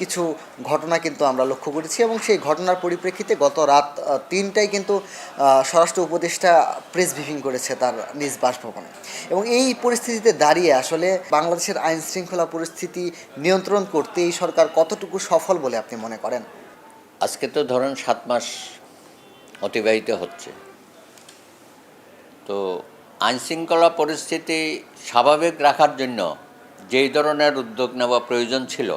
কিছু ঘটনা কিন্তু আমরা লক্ষ্য করেছি এবং সেই ঘটনার পরিপ্রেক্ষিতে গত রাত তিনটায় কিন্তু স্বরাষ্ট্র উপদেষ্টা প্রেস ব্রিফিং করেছে তার নিজ বাসভবনে। এবং এই পরিস্থিতিতে দাঁড়িয়ে আসলে বাংলাদেশের আইন শৃঙ্খলা পরিস্থিতি নিয়ন্ত্রণ করতে এই সরকার কতটুকু সফল বলে আপনি মনে করেন? আজকে তো ধরেন সাত মাস অতিবাহিত হচ্ছে। তো আইনশৃঙ্খলা পরিস্থিতি স্বাভাবিক রাখার জন্য যেই ধরনের উদ্যোগ নেওয়া প্রয়োজন ছিল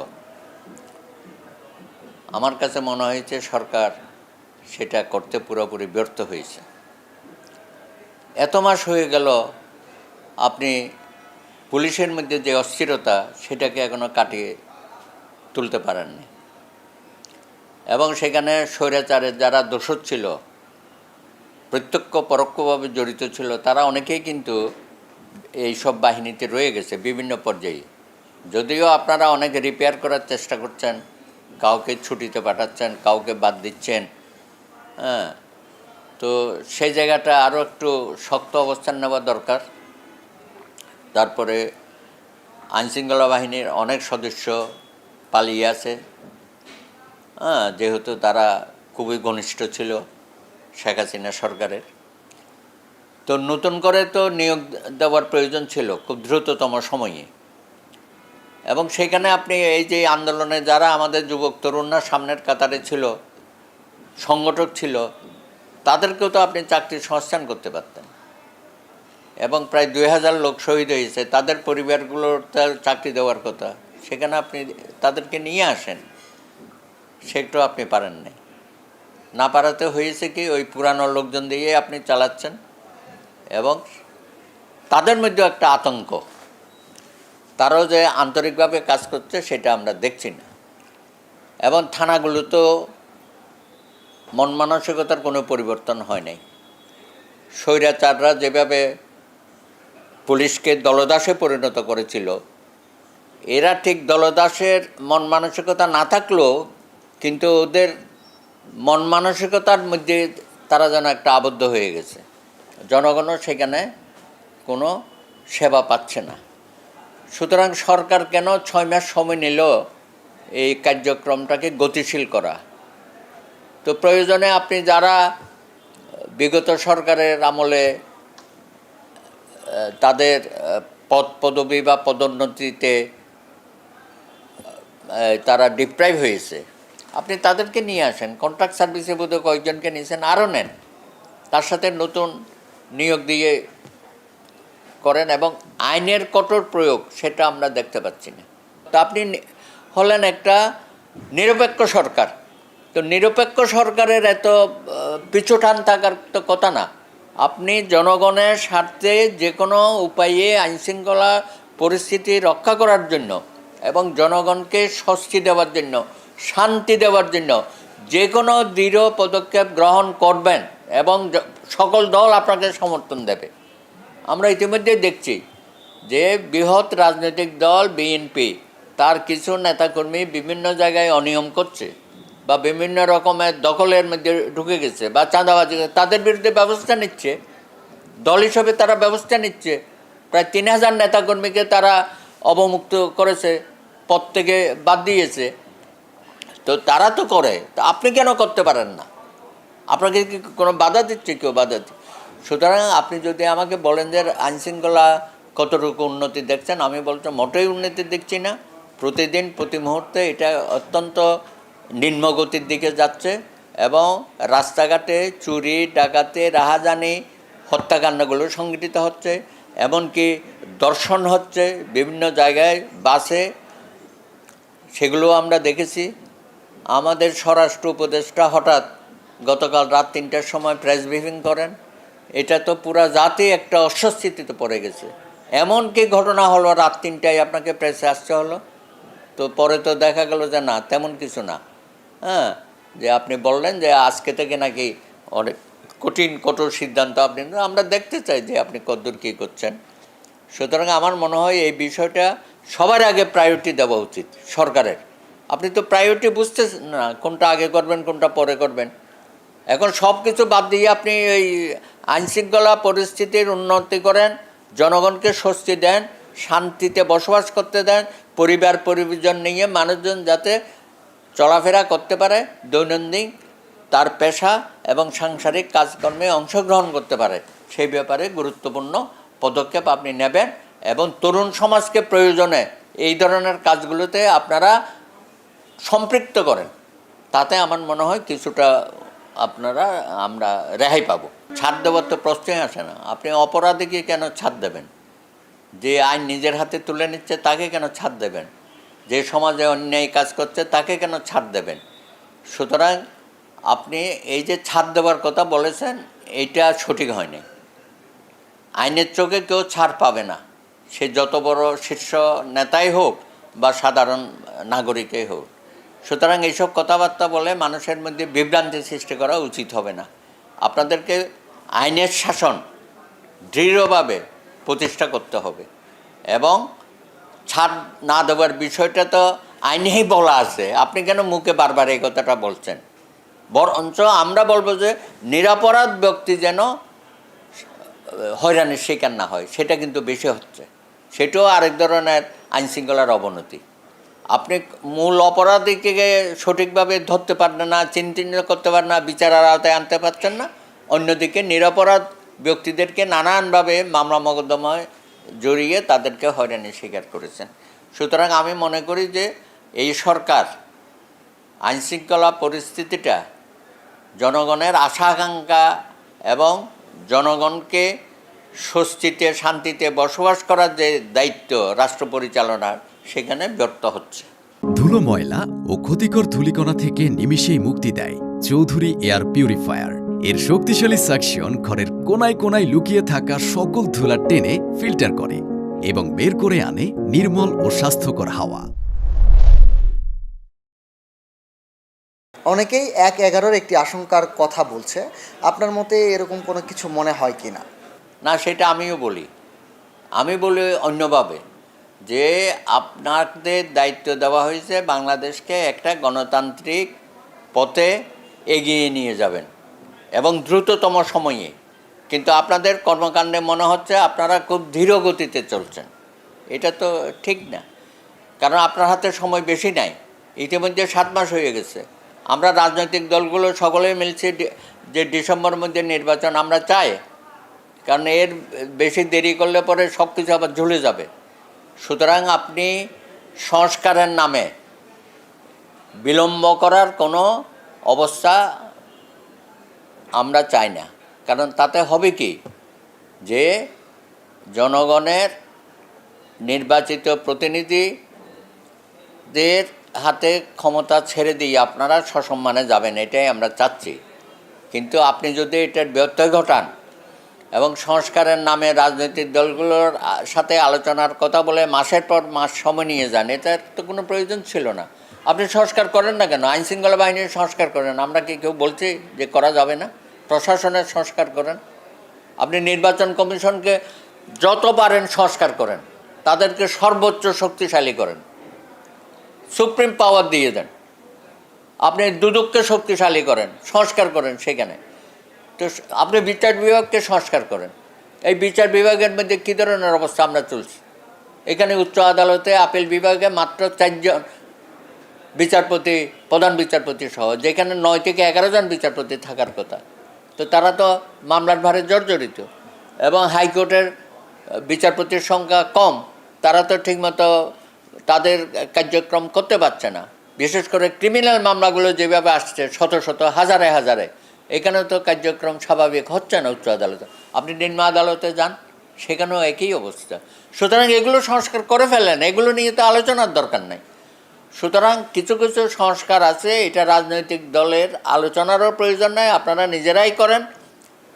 আমার কাছে মনে হয়েছে সরকার সেটা করতে পুরোপুরি ব্যর্থ হয়েছে। এত মাস হয়ে গেল, আপনি পুলিশের মধ্যে যে অস্থিরতা, সেটাকে এখনও কাটিয়ে তুলতে পারেননি। এবং সেখানে স্বৈরাচারের যারা দোষর ছিল, প্রত্যক্ষ পরোক্ষভাবে জড়িত ছিল, তারা অনেকেই কিন্তু এই সব বাহিনীতে রয়ে গেছে বিভিন্ন পর্যায়ে। যদিও আপনারা অনেক রিপেয়ার করার চেষ্টা করছেন কাউকে ছুটিতে পাঠাচ্ছেন, কাউকে বাদ দিচ্ছেন হ্যাঁ। তো সেই জায়গাটা আরও একটু শক্ত অবস্থান নেওয়া দরকার। তারপরে আইনশৃঙ্খলা বাহিনীর অনেক সদস্য পালিয়ে আছে হ্যাঁ যেহেতু তারা খুবই ঘনিষ্ঠ ছিল শেখ হাসিনা সরকারের। তো নতুন করে তো নিয়োগ দেওয়ার প্রয়োজন ছিল খুব দ্রুততম সময়ে। এবং সেখানে আপনি এই যে আন্দোলনে যারা আমাদের যুবক তরুণরা সামনের কাতারে ছিল, সংগঠক ছিল, তাদেরকেও তো আপনি চাকরির সংস্থান করতে পারতেন। এবং প্রায় দুই হাজার লোক শহীদ হয়েছে, তাদের পরিবারগুলোর চাকরি দেওয়ার কথা, সেখানে আপনি তাদেরকে নিয়ে আসেন, সেটাও আপনি পারেন নাই। না পারাতে হয়েছে কি, ওই পুরানো লোকজন দিয়ে আপনি চালাচ্ছেন, এবং তাদের মধ্যেও একটা আতঙ্ক। তারাও যে আন্তরিকভাবে কাজ করছে, সেটা আমরা দেখছি না। এবং থানাগুলো তো মন মানসিকতার কোনো পরিবর্তন হয় নাই। স্বৈরাচাররা যেভাবে পুলিশকে দলদাসে পরিণত করেছিল, এরা ঠিক দলদাসের মন মানসিকতা না থাকলেও কিন্তু ওদের মন মানসিকতার মধ্যে তারা যেন একটা আবদ্ধ হয়ে গেছে। জনগণও সেখানে কোনো সেবা পাচ্ছে না। সুতরাং সরকার কেন ছয় মাস সময় নিল এই কার্যক্রমটাকে গতিশীল করা? তো প্রয়োজনে আপনি যারা বিগত সরকারের আমলে তাদের পদ পদবি বা পদোন্নতিতে তারা ডিপ্রাইভ হয়েছে, আপনি তাদেরকে নিয়ে আসেন। কন্ট্রাক্ট সার্ভিসে বোধহয় কয়েকজনকে নিয়েছেন আরও নেন। তার সাথে নতুন নিয়োগ দিয়ে করেন এবং আইনের কঠোর প্রয়োগ, সেটা আমরা দেখতে পাচ্ছি না। তো আপনি হলেন একটা নিরপেক্ষ সরকার। তো নিরপেক্ষ সরকারের এত পিছুটান থাকার তো কথা না। আপনি জনগণের স্বার্থে যে কোনো উপায়ে আইনশৃঙ্খলা পরিস্থিতি রক্ষা করার জন্য এবং জনগণকে স্বস্তি দেওয়ার জন্য, শান্তি দেওয়ার জন্য যে কোনো দৃঢ় পদক্ষেপ গ্রহণ করবেন এবং সকল দল আপনাকে সমর্থন দেবে। আমরা ইতিমধ্যে দেখছি যে বৃহৎ রাজনৈতিক দল বিএনপি তার কিছু নেতাকর্মী বিভিন্ন জায়গায় অনিয়ম করছে বা বিভিন্ন রকমের দখলের মধ্যে ঢুকে গেছে বা চাঁদাবাজি তাদের বিরুদ্ধে ব্যবস্থা নিচ্ছে। দল হিসেবে তারা ব্যবস্থা নিচ্ছে। প্রায় তিন হাজার নেতাকর্মীকে তারা অবমুক্ত করেছে, পদ থেকে বাদ দিয়েছে। তো তারা তো করে। তা আপনি কেন করতে পারেন না? আপনাকে কি কোনো বাধা দিচ্ছে কেউ বাধা দিচ্ছে? সুতরাং আপনি যদি আমাকে বলেন যে আইনশৃঙ্খলা কতটুকু উন্নতি দেখছেন, আমি বলতে মোটেই উন্নতি দেখছি না। প্রতিদিন, প্রতি মুহূর্তে এটা অত্যন্ত নিম্নগতির দিকে যাচ্ছে এবং রাস্তাঘাটে চুরি, ডাকাতি, রাহাজানি, হত্যাকাণ্ডগুলো সংঘটিত হচ্ছে, এমনকি দর্শন হচ্ছে, বিভিন্ন জায়গায় বাসে। সেগুলো আমরা দেখেছি। আমাদের স্বরাষ্ট্র উপদেষ্টা হঠাৎ গতকাল রাত তিনটার সময় প্রেস ব্রিফিং করেন। এটা তো পুরা জাতি একটা অস্বস্তিতে পড়ে গেছে। এমন কি ঘটনা হলো, রাত তিনটায় আপনাকে প্রেসে আসতে হলো? তো পরে তো দেখা গেল যে না, তেমন কিছু না। হ্যাঁ যে আপনি বললেন যে আজকে থেকে নাকি অনেক কঠিন, কঠোর সিদ্ধান্ত আপনি আমরা দেখতে চাই যে আপনি কদ্দূর কী করছেন। সুতরাং আমার মনে হয় এই বিষয়টা সবার আগে প্রায়োরিটি দেওয়া উচিত, সরকারের। আপনি তো প্রায়োরিটি বুঝতেছেন না, কোনটা আগে করবেন, কোনটা পরে করবেন। এখন সব কিছু বাদ দিয়ে আপনি এই আইনশৃঙ্খলা পরিস্থিতির উন্নতি করেন, জনগণকে স্বস্তি দেন, শান্তিতে বসবাস করতে দেন, পরিবার পরিজন নিয়ে মানুষজন যাতে চলাফেরা করতে পারে, দৈনন্দিন তার পেশা এবং সাংসারিক কাজকর্মে অংশগ্রহণ করতে পারে। সেই ব্যাপারে গুরুত্বপূর্ণ পদক্ষেপ আপনি নেবেন এবং তরুণ সমাজকে প্রয়োজনে এই ধরনের কাজগুলোতে আপনারা সম্পৃক্ত করেন। তাতে আমার মনে হয় কিছুটা আপনারা, আমরা রেহাই পাবো। ছাড় দেওয়ার তো প্রশ্নই আসে না। আপনি অপরাধে গিয়ে কেন ছাড় দেবেন? যে আইন নিজের হাতে তুলে নিচ্ছে, তাকে কেন ছাড় দেবেন? যে সমাজে অন্যায় কাজ করছে, তাকে কেন ছাড় দেবেন? সুতরাং আপনি এই যে ছাড় দেওয়ার কথা বলেছেন, এইটা সঠিক হয়নি। আইনের চোখে কেউ ছাড় পাবে না। সে যত বড় শীর্ষ নেতাই হোক বা সাধারণ নাগরিকই হোক। সুতরাং এইসব কথাবার্তা বলে মানুষের মধ্যে বিভ্রান্তি সৃষ্টি করা উচিত হবে না। আপনাদেরকে আইনের শাসন দৃঢ়ভাবে প্রতিষ্ঠা করতে হবে এবং ছাড় না দেওয়ার বিষয়টা তো আইনেই বলা আছে। আপনি কেন মুখে বারবার এই কথাটা বলছেন? বরঞ্চ আমরা বলব যে নিরাপরাধ ব্যক্তি যেন হয়রানির শিকার না হয়, সেটা কিন্তু বেশি হচ্ছে। সেটাও আরেক ধরনের আইনশৃঙ্খলার অবনতি। আপনি মূল অপরাধীকে সঠিকভাবে ধরতে পারেন না চিন্তিত করতে পারেন না, বিচারের আওতায় আনতে পারছেন না। অন্যদিকে নিরাপরাধ ব্যক্তিদেরকে নানানভাবে মামলা মোকদ্দমায় জড়িয়ে তাদেরকে হয়রানির স্বীকার করেছেন। সুতরাং আমি মনে করি যে এই সরকার আইনশৃঙ্খলা পরিস্থিতিটা জনগণের আশা আকাঙ্ক্ষা এবং জনগণকে স্বস্তিতে, শান্তিতে বসবাস করার যে দায়িত্ব রাষ্ট্র পরিচালনার সেখানে ব্যর্থ হচ্ছে। ধুলো ময়লা ও ক্ষতিকর ধূলিকণা থেকে নিমিষেই মুক্তি দেয় চৌধুরী এয়ার পিউরিফায়ার। এর শক্তিশালী সাকশন ঘরের কোনায় কোনায় লুকিয়ে থাকা সকল ধুলা টেনে ফিল্টার করে এবং বের করে আনে নির্মল ও স্বাস্থ্যকর হাওয়া। অনেকেই এক এগারোর একটি আশঙ্কার কথা বলছে। আপনার মতে এরকম কোনো কিছু মনে হয় কি না না সেটা আমিও বলি। আমি বলি অন্যভাবে। যে আপনাদের দায়িত্ব দেওয়া হয়েছে বাংলাদেশকে একটা গণতান্ত্রিক পথে এগিয়ে নিয়ে যাবেন এবং দ্রুততম সময়ে। কিন্তু আপনাদের কর্মকাণ্ডে মনে হচ্ছে আপনারা খুব ধীর গতিতে চলছেন। এটা তো ঠিক না। কারণ আপনার হাতে সময় বেশি নাই। ইতিমধ্যে সাত মাস হয়ে গেছে। আমরা রাজনৈতিক দলগুলো সকলেই মিলছি যে ডিসেম্বর মধ্যে নির্বাচন আমরা চাই। কারণ এর বেশি দেরি করলে পরে সব কিছু আবার ঝুলে যাবে। সুতরাং আপনি সংস্কারের নামে বিলম্ব করার কোনো অবস্থা আমরা চাই না। কারণ তাতে হবে কি? যে জনগণের নির্বাচিত প্রতিনিধিদের হাতে ক্ষমতা ছেড়ে দিয়ে আপনারা সসম্মানে যাবেন, এটাই আমরা চাচ্ছি। কিন্তু আপনি যদি এটার ব্যত্যয় ঘটান এবং সংস্কারের নামে রাজনৈতিক দলগুলোর সাথে আলোচনার কথা বলে মাসের পর মাস সময় নিয়ে যান এটার তো কোনো প্রয়োজন ছিল না। আপনি সংস্কার করেন না কেন? আইন শৃঙ্খলা বাহিনীর সংস্কার করেন। আমরা কি কেউ বলছি যে করা যাবে না? প্রশাসনের সংস্কার করেন। আপনি নির্বাচন কমিশনকে যত পারেন সংস্কার করেন। তাদেরকে সর্বোচ্চ শক্তিশালী করেন। সুপ্রিম পাওয়ার দিয়ে দেন। আপনি দুদককে শক্তিশালী করেন, সংস্কার করেন সেখানে। তো আপনি বিচার বিভাগকে সংস্কার করেন। এই বিচার বিভাগের মধ্যে কী ধরনের অবস্থা আমরা চলছি? এখানে উচ্চ আদালতে আপিল বিভাগে মাত্র চারজন বিচারপতি, প্রধান বিচারপতি সহ, যেখানে নয় থেকে এগারো জন বিচারপতি থাকার কথা। তো তারা তো মামলার ভারে জর্জরিত এবং হাইকোর্টের বিচারপতির সংখ্যা কম। তারা তো ঠিকমতো তাদের কার্যক্রম করতে পারছে না। বিশেষ করে ক্রিমিনাল মামলাগুলো যেভাবে আসছে, শত শত, হাজারে হাজারে। এখানেও তো কার্যক্রম স্বাভাবিক হচ্ছে না উচ্চ আদালতে। আপনি নিম্ন আদালতে যান, সেখানেও একই অবস্থা। সুতরাং এগুলো সংস্কার করে ফেলেন এগুলো নিয়ে তো আলোচনার দরকার নাই। সুতরাং কিছু কিছু সংস্কার আছে, এটা রাজনৈতিক দলের আলোচনারও প্রয়োজন নাই, আপনারা নিজেরাই করেন।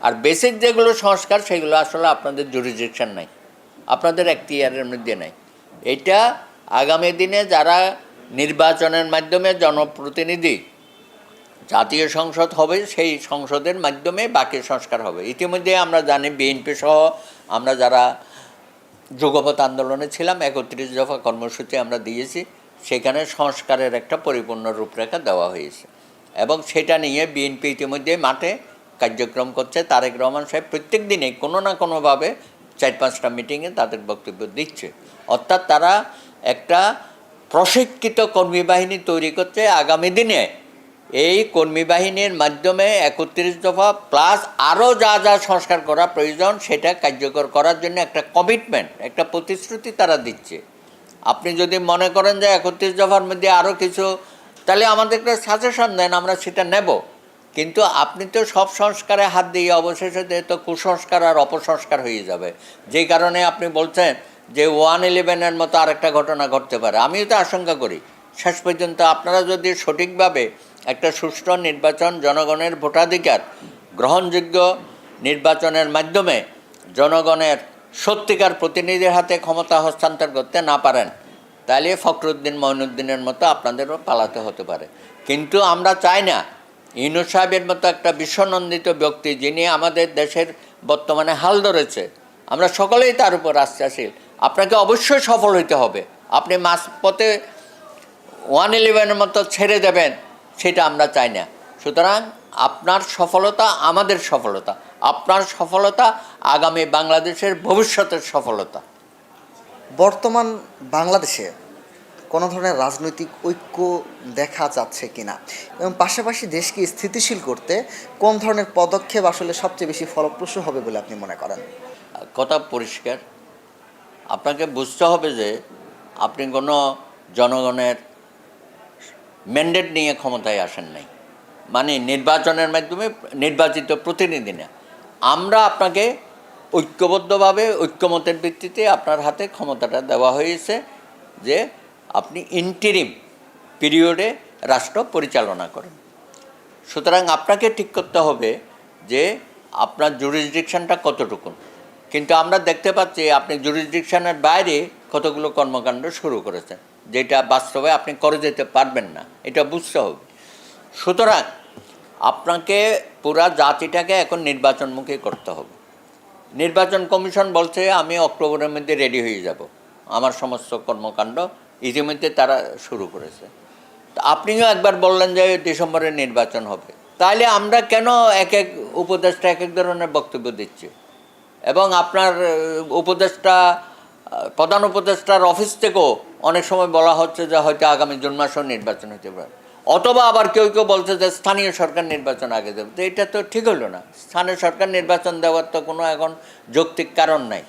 আর বেসিক যেগুলো সংস্কার, সেগুলো আসলে আপনাদের জুরিডিকশন নাই, আপনাদের এখতিয়ারের মধ্যে নাই। এটা আগামী দিনে যারা নির্বাচনের মাধ্যমে জনপ্রতিনিধি জাতীয় সংসদ হবে, সেই সংসদের মাধ্যমে বাকি সংস্কার হবে। ইতিমধ্যে আমরা জানি বিএনপি সহ আমরা যারা যুগপথ আন্দোলনে ছিলাম, একত্রিশ দফা কর্মসূচি আমরা দিয়েছি, সেখানে সংস্কারের একটা পরিপূর্ণ রূপরেখা দেওয়া হয়েছে। এবং সেটা নিয়ে বিএনপি ইতিমধ্যে মাঠে কার্যক্রম করছে। তারেক রহমান সাহেব প্রত্যেক দিনে কোনো না কোনোভাবে চার পাঁচটা মিটিংয়ে তাদের বক্তব্য দিচ্ছে। অর্থাৎ তারা একটা প্রশিক্ষিত কর্মী বাহিনী তৈরি করছে। আগামী দিনে এই কর্মী বাহিনীর মাধ্যমে একত্রিশ দফা প্লাস আরও যা যা সংস্কার করা প্রয়োজন, সেটা কার্যকর করার জন্য একটা কমিটমেন্ট একটা প্রতিশ্রুতি তারা দিচ্ছে। আপনি যদি মনে করেন যে একত্রিশ দফার মধ্যে আরও কিছু, তাহলে আমাদেরকে সাজেশন দেন, আমরা সেটা নেব। কিন্তু আপনি তো সব সংস্কারে হাত দিয়ে অবশেষে তো কুসংস্কার আর অপসংস্কার হয়ে যাবে। যেই কারণে আপনি বলছেন যে ওয়ান ইলেভেনের মতো আরেকটা ঘটনা ঘটতে পারে। আমিও তো আশঙ্কা করি। শেষ পর্যন্ত আপনারা যদি সঠিকভাবে একটা সুষ্ঠু নির্বাচন জনগণের ভোটাধিকার, গ্রহণযোগ্য নির্বাচনের মাধ্যমে জনগণের সত্যিকার প্রতিনিধির হাতে ক্ষমতা হস্তান্তর করতে না পারেন, তাহলে ফখরুদ্দিন মঈনুদ্দিনের মতো আপনাদেরও পালাতে হতে পারে। কিন্তু আমরা চাই না, ইনু সাহেবের মতো একটা বিশ্বনন্দিত ব্যক্তি যিনি আমাদের দেশের বর্তমানে হাল ধরেছে, আমরা সকলেই তার উপর আশ্বাসীল আপনাকে অবশ্যই সফল হইতে হবে। আপনি মাঝপথে ওয়ান ইলেভেনের মতো ছেড়ে দেবেন সেটা আমরা চাই না। সুতরাং আপনার সফলতা আমাদের সফলতা। আপনার সফলতা আগামী বাংলাদেশের ভবিষ্যতের সফলতা। বর্তমান বাংলাদেশে কোনো ধরনের রাজনৈতিক ঐক্য দেখা যাচ্ছে কিনা এবং পাশাপাশি দেশকে স্থিতিশীল করতে কোন ধরনের পদক্ষেপ আসলে সবচেয়ে বেশি ফলপ্রসূ হবে বলে আপনি মনে করেন? কথা পরিষ্কার। আপনাকে বুঝতে হবে যে আপনি কোনো জনগণের ম্যান্ডেট নিয়ে ক্ষমতায় আসেন নাই। মানে নির্বাচনের মাধ্যমে নির্বাচিত প্রতিনিধি না। আমরা আপনাকে ঐক্যবদ্ধভাবে, ঐক্যমতের ভিত্তিতে আপনার হাতে ক্ষমতাটা দেওয়া হয়েছে যে আপনি ইন্টিরিম পিরিয়ডে রাষ্ট্র পরিচালনা করেন। সুতরাং আপনাকে ঠিক করতে হবে যে আপনার জুরিসডিকশনটা কতটুকু। কিন্তু আমরা দেখতে পাচ্ছি আপনি জুরিসডিকশনের বাইরে কতগুলো কর্মকাণ্ড শুরু করেছেন। যেটা বাস্তবে আপনি করে যেতে পারবেন না, এটা বুঝতে হবে। সুতরাং আপনাকে পুরা জাতিটাকে এখন নির্বাচনমুখী করতে হবে। নির্বাচন কমিশন বলছে, আমি অক্টোবরের মধ্যে রেডি হয়ে যাব। আমার সমস্ত কর্মকাণ্ড ইতিমধ্যে তারা শুরু করেছে। আপনিও একবার বললেন যে ডিসেম্বরে নির্বাচন হবে। তাহলে আমরা কেন এক এক উপদেষ্টা এক এক ধরনের বক্তব্য দিচ্ছি? এবং আপনার উপদেষ্টা প্রধান উপদেষ্টার অফিস থেকেও অনেক সময় বলা হচ্ছে যে হয়তো আগামী জুন মাসেও নির্বাচন হতে পারে। অথবা আবার কেউ কেউ বলছে যে স্থানীয় সরকার নির্বাচন আগে দেবে। তো এটা তো ঠিক হলো না। স্থানীয় সরকার নির্বাচন দেওয়ার তো কোনো এখন যৌক্তিক কারণ নাই।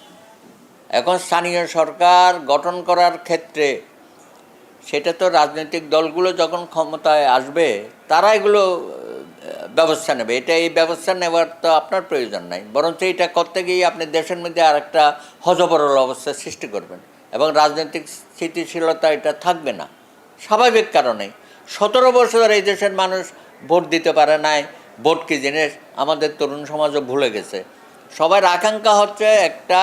এখন স্থানীয় সরকার গঠন করার ক্ষেত্রে সেটা তো রাজনৈতিক দলগুলো যখন ক্ষমতায় আসবে, তারা এগুলো ব্যবস্থা নেবে। এটা এই ব্যবস্থা নেওয়ার তো আপনার প্রয়োজন নাই। বরঞ্চ এটা করতে গিয়ে আপনি দেশের মধ্যে আর একটা হজবরল অবস্থা সৃষ্টি করবেন এবং রাজনৈতিক স্থিতিশীলতা এটা থাকবে না। স্বাভাবিক কারণে সতেরো বছর এই দেশের মানুষ ভোট দিতে পারে নাই। ভোট কি জিনিস? আমাদের তরুণ সমাজও ভুলে গেছে। সবার আকাঙ্ক্ষা হচ্ছে একটা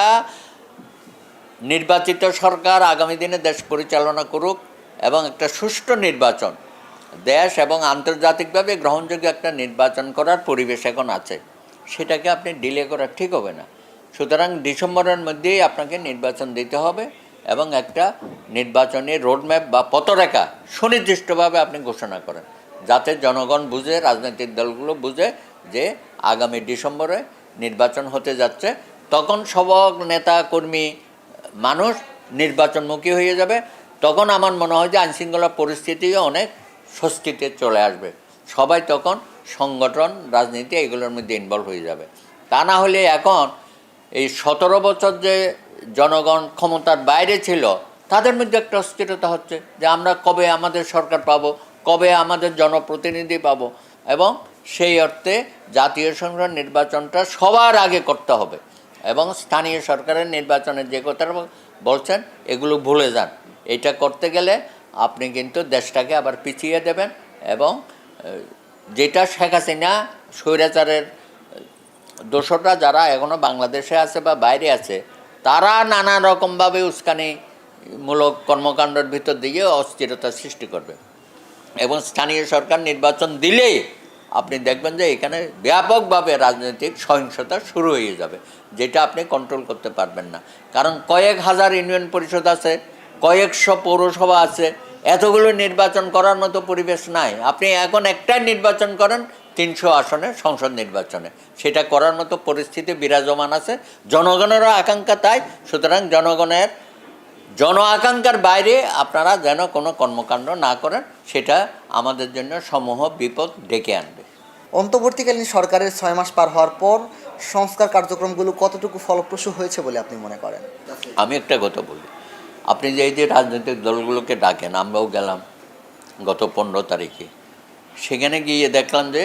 নির্বাচিত সরকার আগামী দিনে দেশ পরিচালনা করুক এবং একটা সুষ্ঠু নির্বাচন। দেশ এবং আন্তর্জাতিকভাবে গ্রহণযোগ্য একটা নির্বাচন করার পরিবেশ এখন আছে। সেটাকে আপনি ডিলে করা ঠিক হবে না। সুতরাং ডিসেম্বরের মধ্যেই আপনাকে নির্বাচন দিতে হবে এবং একটা নির্বাচনী রোডম্যাপ বা পথরেখা সুনির্দিষ্টভাবে আপনি ঘোষণা করেন। যাতে জনগণ বুঝে, রাজনৈতিক দলগুলো বুঝে যে আগামী ডিসেম্বরে নির্বাচন হতে যাচ্ছে। তখন সব নেতা, কর্মী, মানুষ নির্বাচনমুখী হয়ে যাবে। তখন আমার মনে হয় যে আইনশৃঙ্খলা পরিস্থিতিও অনেক স্বস্তিতে চলে আসবে। সবাই তখন সংগঠন, রাজনীতি এগুলোর মধ্যে ইনভলভ হয়ে যাবে। তা না হলে এখন এই সতেরো বছর যে জনগণ ক্ষমতার বাইরে ছিল, তাদের মধ্যে একটা অস্থিরতা হচ্ছে যে আমরা কবে আমাদের সরকার পাব, কবে আমাদের জনপ্রতিনিধি পাব এবং সেই অর্থে জাতীয় সংসদ নির্বাচনটা সবার আগে করতে হবে এবং স্থানীয় সরকারের নির্বাচনের যে কথা বলছেন, এগুলো ভুলে যান। এটা করতে গেলে আপনি কিন্তু দেশটাকে আবার পিছিয়ে দেবেন এবং যেটা শেখ হাসিনা স্বৈরাচারের দোষটা যারা এখনও বাংলাদেশে আছে বা বাইরে আছে, তারা নানা রকমভাবে উস্কানিমূলক কর্মকাণ্ডের ভিতর দিয়ে অস্থিরতা সৃষ্টি করবে। এবং স্থানীয় সরকার নির্বাচন দিলেই আপনি দেখবেন যে এখানে ব্যাপকভাবে রাজনৈতিক সহিংসতা শুরু হয়ে যাবে, যেটা আপনি কন্ট্রোল করতে পারবেন না। কারণ কয়েক হাজার ইউনিয়ন পরিষদ আছে কয়েকশো পৌরসভা আছে। এতগুলো নির্বাচন করার মতো পরিবেশ নাই। আপনি এখন একটাই নির্বাচন করেন তিনশো আসনে সংসদ নির্বাচনে। সেটা করার মতো পরিস্থিতি বিরাজমান আছে। জনগণেরও আকাঙ্ক্ষা তাই। সুতরাং জনগণের জন আকাঙ্ক্ষার বাইরে আপনারা যেন কোনো কর্মকাণ্ড না করেন সেটা আমাদের জন্য সমূহ বিপদ ডেকে আনবে। অন্তর্বর্তীকালীন সরকারের ছয় মাস পার হওয়ার পর সংস্কার কার্যক্রমগুলো কতটুকু ফলপ্রসূ হয়েছে বলে আপনি মনে করেন? আমি একটা কথা বলি। আপনি যে এই যে রাজনৈতিক দলগুলোকে ডাকেন, আমরাও গেলাম গত পনেরো তারিখে। সেখানে গিয়ে দেখলাম যে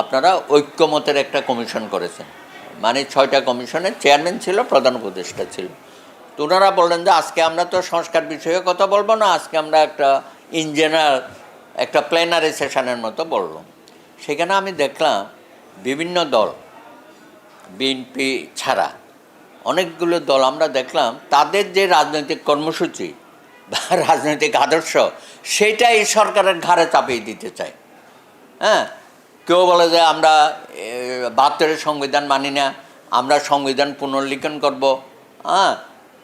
আপনারা ঐক্যমতের একটা কমিশন করেছেন। মানে ছয়টা কমিশনের চেয়ারম্যান ছিল, প্রধান উপদেষ্টা ছিল। তো ওনারা বললেন যে আজকে আমরা তো সংস্কার বিষয়ে কথা বলব না, আজকে আমরা একটা ইন জেনারেল একটা প্ল্যানারি সেশনের মতো বললাম সেখানে আমি দেখলাম বিভিন্ন দল, বিএনপি ছাড়া অনেকগুলো দল আমরা দেখলাম, তাদের যে রাজনৈতিক কর্মসূচি বা রাজনৈতিক আদর্শ, সেটাই সরকারের ঘাড়ে চাপিয়ে দিতে চায়। হ্যাঁ? কেউ বলে যে আমরা বাহাত্তরের সংবিধান মানি না, আমরা সংবিধান পুনর্লিখন করব। হ্যাঁ?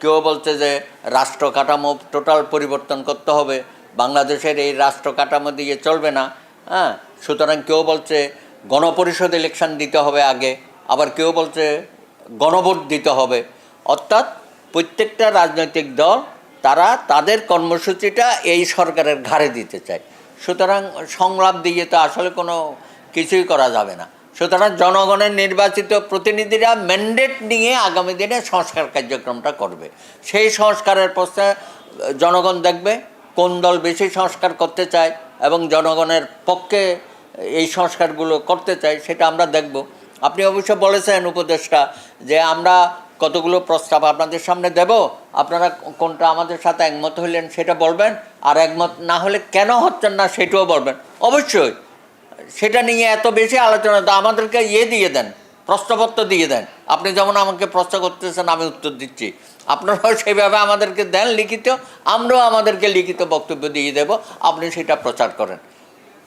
কেউ বলছে যে রাষ্ট্র কাঠামো টোটাল পরিবর্তন করতে হবে, বাংলাদেশের এই রাষ্ট্র কাঠামো দিয়ে চলবে না। হ্যাঁ? সুতরাং কেউ বলছে গণপরিষদ ইলেকশন দিতে হবে আগে, আবার কেউ বলছে গণভোট দিতে হবে। অর্থাৎ প্রত্যেকটা রাজনৈতিক দল, তারা তাদের কর্মসূচিটা এই সরকারের ঘাড়ে দিতে চায়। সুতরাং সংলাপ দিয়ে তো আসলে কোনো কিছুই করা যাবে না। সুতরাং জনগণের নির্বাচিত প্রতিনিধিরা ম্যান্ডেট নিয়ে আগামী দিনে সংস্কার কার্যক্রমটা করবে। সেই সংস্কারের প্রশ্নে জনগণ দেখবে কোন দল বেশি সংস্কার করতে চায় এবং জনগণের পক্ষে এই সংস্কারগুলো করতে চায়, সেটা আমরা দেখব। আপনি অবশ্য বলেছেন উপদেষ্টা, যে আমরা কতগুলো প্রস্তাব আপনাদের সামনে দেব, আপনারা কোনটা আমাদের সাথে একমত হইলেন সেটা বলবেন, আর একমত না হলে কেন হচ্ছেন না সেটাও বলবেন। অবশ্যই, সেটা নিয়ে এত বেশি আলোচনা, তো আমাদেরকে ইয়ে দিয়ে দেন, প্রশ্নপত্র দিয়ে দেন। আপনি যেমন আমাকে প্রশ্ন করতেছেন, আমি উত্তর দিচ্ছি। আপনারাও সেভাবে আমাদেরকে দেন লিখিত, আমরাও আমাদেরকে লিখিত বক্তব্য দিয়ে দেব, আপনি সেটা প্রচার করেন।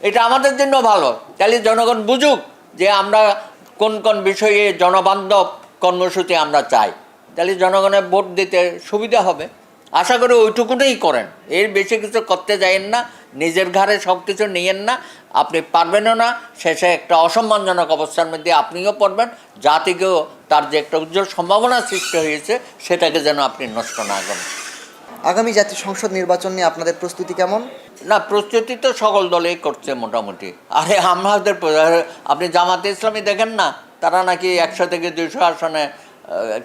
এটা আমাদের জন্য ভালো, তাহলে জনগণ বুঝুক যে আমরা কোন কোন বিষয়ে জনবান্ধব কর্মসূচি আমরা চাই, তাহলে জনগণের ভোট দিতে সুবিধা হবে। আশা করি ওইটুকুটাই করেন। এর বেশি কিছু করতে যাইয়েন না, নিজের ঘাড়ে সব কিছু নিয়েন না, আপনি পারবেনও না, শেষে একটা অসম্মানজনক অবস্থার মধ্যে আপনিও পড়বেন, জাতিকেও তার যে একটা উজ্জ্বল সম্ভাবনা সৃষ্টি হয়েছে, সেটাকে যেন আপনি নষ্ট না করেন। আগামী জাতীয় সংসদ নির্বাচন নিয়ে আপনাদের প্রস্তুতি কেমন? না, প্রস্তুতি তো সকল দলেই করছে মোটামুটি। আরে, আমাদের আপনি জামাতে ইসলামী দেখেন না? তারা নাকি একশো থেকে দুইশো আসনে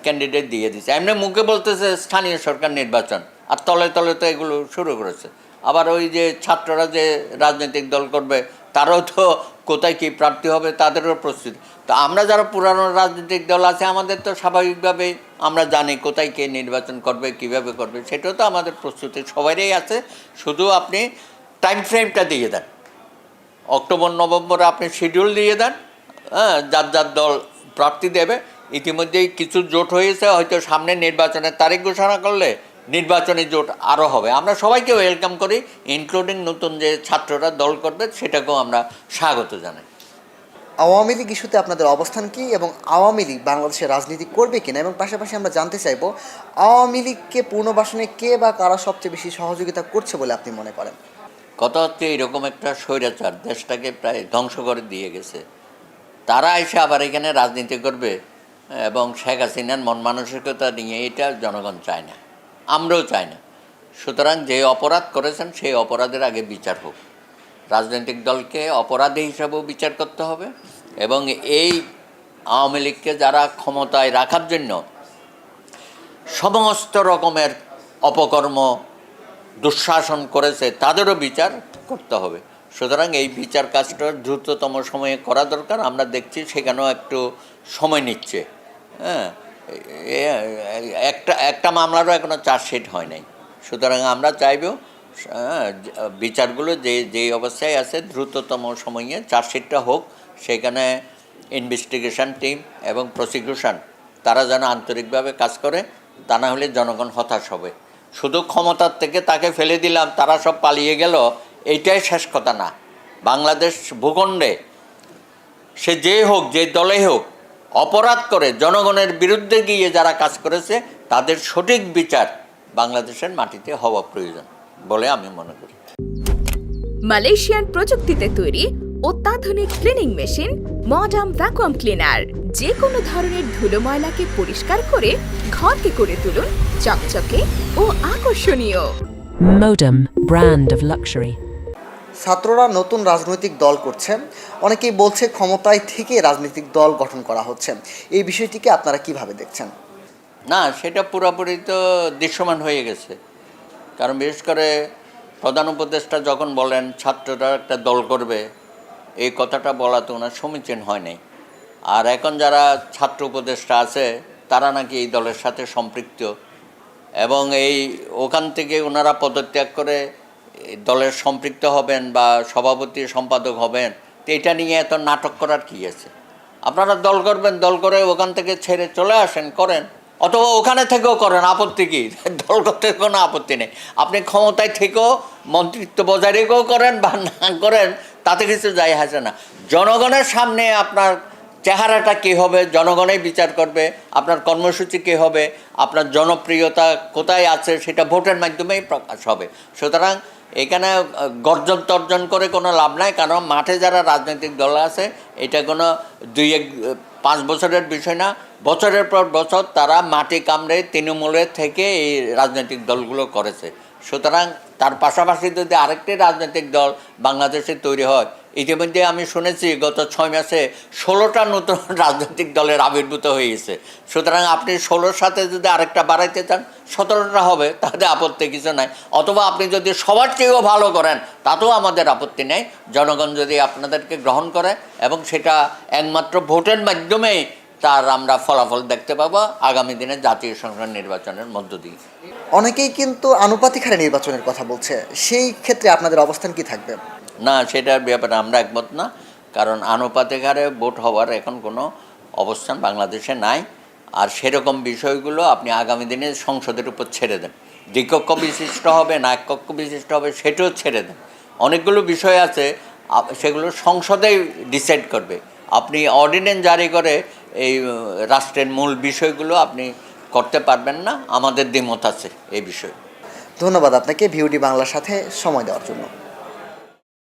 ক্যান্ডিডেট দিয়ে দিচ্ছে এমনি মুখে বলতেছে স্থানীয় সরকার নির্বাচন, আর তলে তলে তো এগুলো শুরু করেছে। আবার ওই যে ছাত্ররা যে রাজনৈতিক দল করবে, তারাও তো কোথায় কী প্রার্থী হবে তাদেরও প্রস্তুতি। তো আমরা যারা পুরানো রাজনৈতিক দল আছে, আমাদের তো স্বাভাবিকভাবে আমরা জানি কোথায় কে নির্বাচন করবে, কীভাবে করবে, সেটাও তো আমাদের প্রস্তুতি সবারই আছে। শুধু আপনি টাইম ফ্রেমটা দিয়ে দেন। অক্টোবর, নভেম্বরে আপনি শিডিউল দিয়ে দেন হ্যাঁ যার যার দল প্রার্থী দেবে। ইতিমধ্যেই কিছু জোট হয়েছে, হয়তো সামনে নির্বাচনের তারিখ ঘোষণা করলে নির্বাচনী জোট আরও হবে। আমরা সবাইকে ওয়েলকাম করি ইনক্লুডিং নতুন যে ছাত্ররা দল করবে সেটাকেও আমরা স্বাগত জানাই। আওয়ামী লীগ ইস্যুতে আপনাদের অবস্থান কি এবং আওয়ামী লীগ বাংলাদেশে রাজনীতি করবে কিনা? এবং পাশাপাশি আমরা জানতে চাইব আওয়ামী লীগকে পুনর্বাসনে কে বা কারা সবচেয়ে বেশি সহযোগিতা করছে বলে আপনি মনে করেন? কথা হচ্ছে এরকম একটা স্বৈরাচার দেশটাকে প্রায় ধ্বংস করে দিয়ে গেছে। তারা এসে আবার এখানে রাজনীতি করবে এবং শেখ হাসিনার মন মানসিকতা নিয়ে এটা জনগণ চায় না। আমরাও চাই না। সুতরাং যে অপরাধ করেছেন, সেই অপরাধের আগে বিচার হোক। রাজনৈতিক দলকে অপরাধী হিসাবেও বিচার করতে হবে এবং এই আওয়ামী লীগকে যারা ক্ষমতায় রাখার জন্য সমস্ত রকমের অপকর্ম দুঃশাসন করেছে, তাদেরও বিচার করতে হবে। সুতরাং এই বিচার কাজটা দ্রুততম সময়ে করা দরকার। আমরা দেখছি সেখানেও একটু সময় নিচ্ছে। হ্যাঁ? একটা একটা মামলারও এখনও চার্জশিট হয় নাই। সুতরাং আমরা চাইব হ্যাঁ, বিচারগুলো যে যে অবস্থায় আছে দ্রুততম সময়ে চার্জশিটটা হোক সেখানে ইনভেস্টিগেশন টিম এবং প্রসিকিউশন তারা যেন আন্তরিকভাবে কাজ করে তা না হলে জনগণ হতাশ হবে। শুধু ক্ষমতার থেকে তাকে ফেলে দিলাম তারা সব পালিয়ে গেল এইটাই শেষ কথা না। বাংলাদেশ ভূখণ্ডে সে যে হোক যে দলে হোক অপরাধ করে জনগণের বিরুদ্ধে গিয়ে যারা কাজ করেছে তাদের সঠিক বিচার বাংলাদেশের মাটিতে হওয়া প্রয়োজন বলে আমি মনে করি মালয়েশিয়ান প্রযুক্তিতে তৈরি অত্যাধুনিক cleaning machine modern vacuum cleaner যে কোনো ধরনের ধুলো ময়লাকে পরিষ্কার করে ঘরকে করে তুলুন চকচকে ও আকর্ষণীয় Modem, brand of luxury. ছাত্ররা নতুন রাজনৈতিক দল করছে। অনেকেই বলছে ক্ষমতায় থেকে রাজনৈতিক দল গঠন করা হচ্ছে। এই বিষয়টিকে আপনারা কীভাবে দেখছেন? না, সেটা পুরোপুরি তো দৃশ্যমান হয়ে গেছে। কারণ বিশেষ করে প্রধান উপদেষ্টা যখন বলেন, ছাত্ররা একটা দল করবে, এই কথাটা বলা তো ওনার সমীচীন হয় নাই। আর এখন যারা ছাত্র উপদেষ্টা আছে, তারা নাকি এই দলের সাথে সম্পৃক্ত। এবং এই ওখান থেকে ওনারা পদত্যাগ করে দলের সম্পৃক্ত হবেন বা সভাপতি সম্পাদক হবেন, তো এটা নিয়ে এত নাটক করার কি আছে? আপনারা দল করবেন, দল করে ওখান থেকে ছেড়ে চলে আসেন, করেন। অথবা ওখানে থেকেও করেন, আপত্তি কি? দল করতে কোনো আপত্তি নেই। আপনি ক্ষমতায় থেকেও, মন্ত্রিত্ব বজায় রেখেও করেন বা না করেন, তাতে কিছু যায় আসে না। জনগণের সামনে আপনার চেহারাটা কী হবে, জনগণই বিচার করবে। আপনার কর্মসূচি কী হবে, আপনার জনপ্রিয়তা কোথায় আছে, সেটা ভোটের মাধ্যমেই প্রকাশ হবে। সুতরাং এখানে গর্জন তর্জন করে কোনো লাভ নাই, কারণ মাঠে যারা রাজনৈতিক দল আছে, এটা কোনো দুই এক পাঁচ বছরের বিষয় না, বছরের পর বছর তারা মাটি কামড়ে তৃণমূলের থেকে এই রাজনৈতিক দলগুলো করেছে। সুতরাং তার পাশাপাশি যদি আরেকটি রাজনৈতিক দল বাংলাদেশে তৈরি হয়, ইতিমধ্যে আমি শুনেছি গত ছয় মাসে ষোলোটা নতুন রাজনৈতিক দলের আবির্ভূত হয়েছে সুতরাং আপনি ষোলোর সাথে যদি আরেকটা বাড়াইতে চান, সতেরোটা হবে, তাতে আপত্তি কিছু নাই। অথবা আপনি যদি সবার চেয়েও ভালো করেন, তাতেও আমাদের আপত্তি নেই। জনগণ যদি আপনাদেরকে গ্রহণ করে এবং সেটা একমাত্র ভোটের মাধ্যমেই তার আমরা ফলাফল দেখতে পাবো আগামী দিনে জাতীয় সংসদ নির্বাচনের মধ্য দিয়ে। অনেকেই কিন্তু আনুপাতিক হারে নির্বাচনের কথা বলছে। সেই ক্ষেত্রে আপনাদের অবস্থান কি থাকবে? না সেটার ব্যাপারে আমরা একমত না। কারণ আনুপাতিক হারে ভোট হওয়ার এখন কোনো অবস্থান বাংলাদেশে নাই। আর সেরকম বিষয়গুলো আপনি আগামী দিনে সংসদের উপর ছেড়ে দেন। দ্বিকক্ষ বিশিষ্ট হবে না এক কক্ষ বিশিষ্ট হবে সেটাও ছেড়ে দেন। অনেকগুলো বিষয় আছে সেগুলো সংসদেই ডিসাইড করবে। আপনি অর্ডিন্যান্স জারি করে এই রাষ্ট্রের মূল বিষয়গুলো আপনি করতে পারবেন না, আমাদের দ্বিমত আছে এই বিষয়ে। ধন্যবাদ আপনাকে ভিউডি বাংলার সাথে সময় দেওয়ার জন্য।